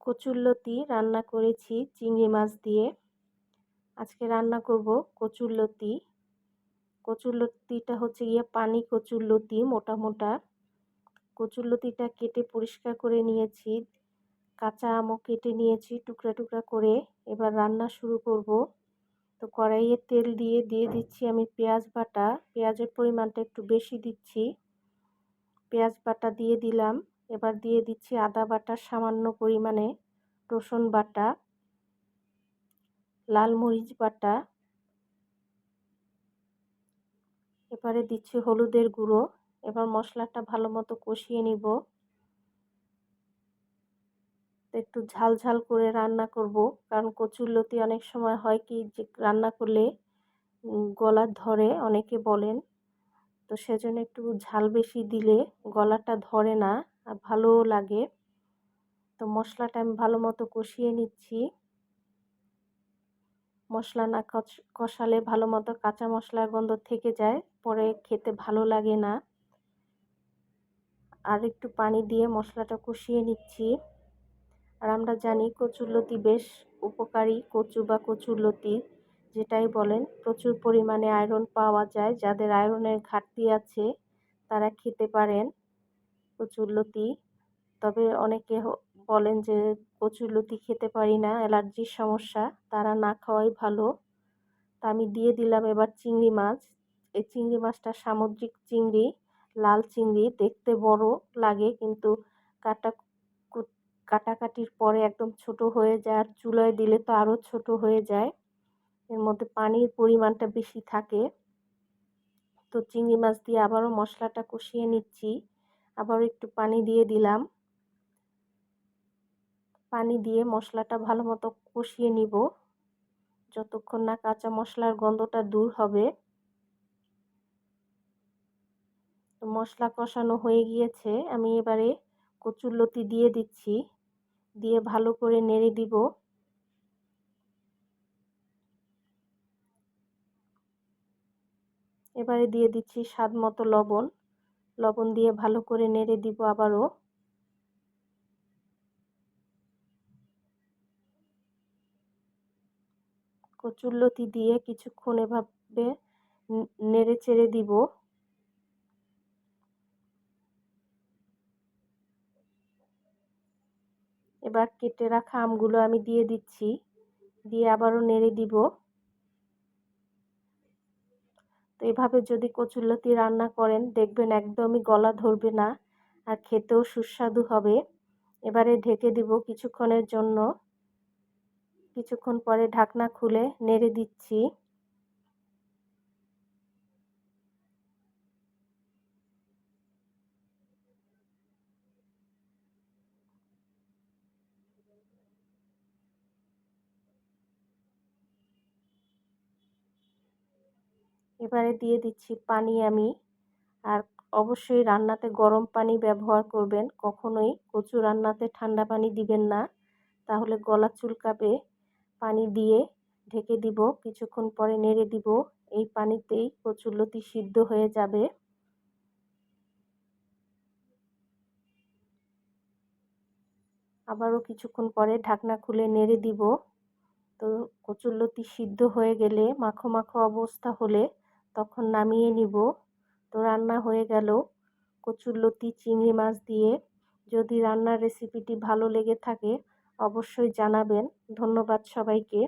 কচুরলতি রান্না করেছি চিংড়ি মাছ দিয়ে। আজকে রান্না করব কচুরলতি। কচুরলতিটা হচ্ছে গিয়ে পানি কচুরলতি মোটা মোটা। কচুরলতিটা কেটে পরিষ্কার করে নিয়েছি। কাঁচা আমও কেটে নিয়েছি টুকরা টুকরা করে। এবার রান্না শুরু করব। তো কড়াইয়ে তেল দিয়ে দিয়ে দিচ্ছি আমি পেঁয়াজ বাটা। পেঁয়াজের পরিমাণটা একটু বেশি দিচ্ছি। পেঁয়াজ বাটা দিয়ে দিলাম। এবার দিয়ে দিচ্ছি আদা বাটা সামান্য পরিমাণে, রসুন বাটা, লাল মরিচ বাটা। এবারে দিচ্ছি হলুদের গুঁড়ো, এবার মশলাটা ভালো মতো কষিয়ে নিব। একটু ঝাল ঝাল করে রান্না করব, কারণ কচুর লতি অনেক সময় হয় কি যে রান্না করলে গলা ধরে অনেকে বলেন। তো সেজন্য একটু ঝাল বেশি দিলে গলাটা ধরে না। ভালোও লাগে। তো মশলাটা আমি ভালো মতো কষিয়ে নিচ্ছি। মশলা না কষালে ভালো মতো কাঁচা মশলার গন্ধ থেকে যায়, পরে খেতে ভালো লাগে না। আর একটু পানি দিয়ে মশলাটা কষিয়ে নিচ্ছি। আর আমরা জানি কচুরলতি বেশ উপকারী, কচু বা কচুরলতি যেটাই বলেন। প্রচুর পরিমাণে আয়রন পাওয়া যায়। যাদের আয়রনের ঘাটতি আছে, তারা খেতে পারেন। কচুরলতি তবে অনেকে বলেন যে কচুরলতি খেতে পারি না, অ্যালার্জির সমস্যা, তারা না খাওয়াই ভালো। তা আমি দিয়ে দিলাম এবার চিংড়ি মাছ। এই চিংড়ি মাছটা সামুদ্রিক চিংড়ি, লাল চিংড়ি, দেখতে বড় লাগে কিন্তু কাটা কাটাকাটির পরে একদম ছোট হয়ে যায় আর চুলায় দিলে তো আরও ছোট হয়ে যায়। এর মধ্যে পানির পরিমাণটা বেশি থাকে। তো চিংড়ি মাছ দিয়ে আবারও মশলাটা কষিয়ে নিচ্ছি। আবারও একটু পানি দিয়ে দিলাম। পানি দিয়ে মশলাটা ভালো মতো কষিয়ে নিব। যতক্ষণ না কাঁচা মশলার গন্ধটা দূর হবে। তো মশলা কষানো হয়ে গিয়েছে। আমি এবারে কচুরলতি দিয়ে দিচ্ছি। দিয়ে ভালো করে নেড়ে দিব। এবারে দিয়ে দিচ্ছি স্বাদ মতো লবণ। লবণ দিয়ে ভালো করে নেড়ে দিব আবারও। কচুরলতি দিয়ে কিছুক্ষণ এভাবে নেড়ে চেড়ে দিব। এবার কেটে রাখা আমগুলো আমি দিয়ে দিচ্ছি, দিয়ে আবারও নেড়ে দিব। তো এভাবে যদি কচুরলতি রান্না করেন, দেখবেন একদমই গলা ধরবে না আর খেতেও সুস্বাদু হবে। এবারে ঢেকে দিব কিছুক্ষণের জন্য। কিছুক্ষণ পরে ঢাকনা খুলে নেড়ে দিচ্ছি। এবারে দিয়ে দিচ্ছি পানি আমি। আর অবশ্যই রান্নাতে গরম পানি ব্যবহার করবেন। কখনোই কচু রান্নাতে ঠান্ডা পানি দিবেন না। তাহলে গলা চুলকাবে। পানি দিয়ে ঢেকে দিব। কিছুক্ষণ পরে নেড়ে দিব। এই পানিতেই কচুরলতি সিদ্ধ হয়ে যাবে। আবারও কিছুক্ষণ পরে ঢাকনা খুলে নেড়ে দিব। তো কচুরলতি সিদ্ধ হয়ে গেলে মাখো মাখো অবস্থা হলে তখন নামিয়ে নিব। তো রান্না হয়ে গেল। কচুর লতি চিংড়ি মাছ দিয়ে যদি রান্নার রেসিপিটি ভালো লেগে থাকে, অবশ্যই জানাবেন। ধন্যবাদ সবাইকে।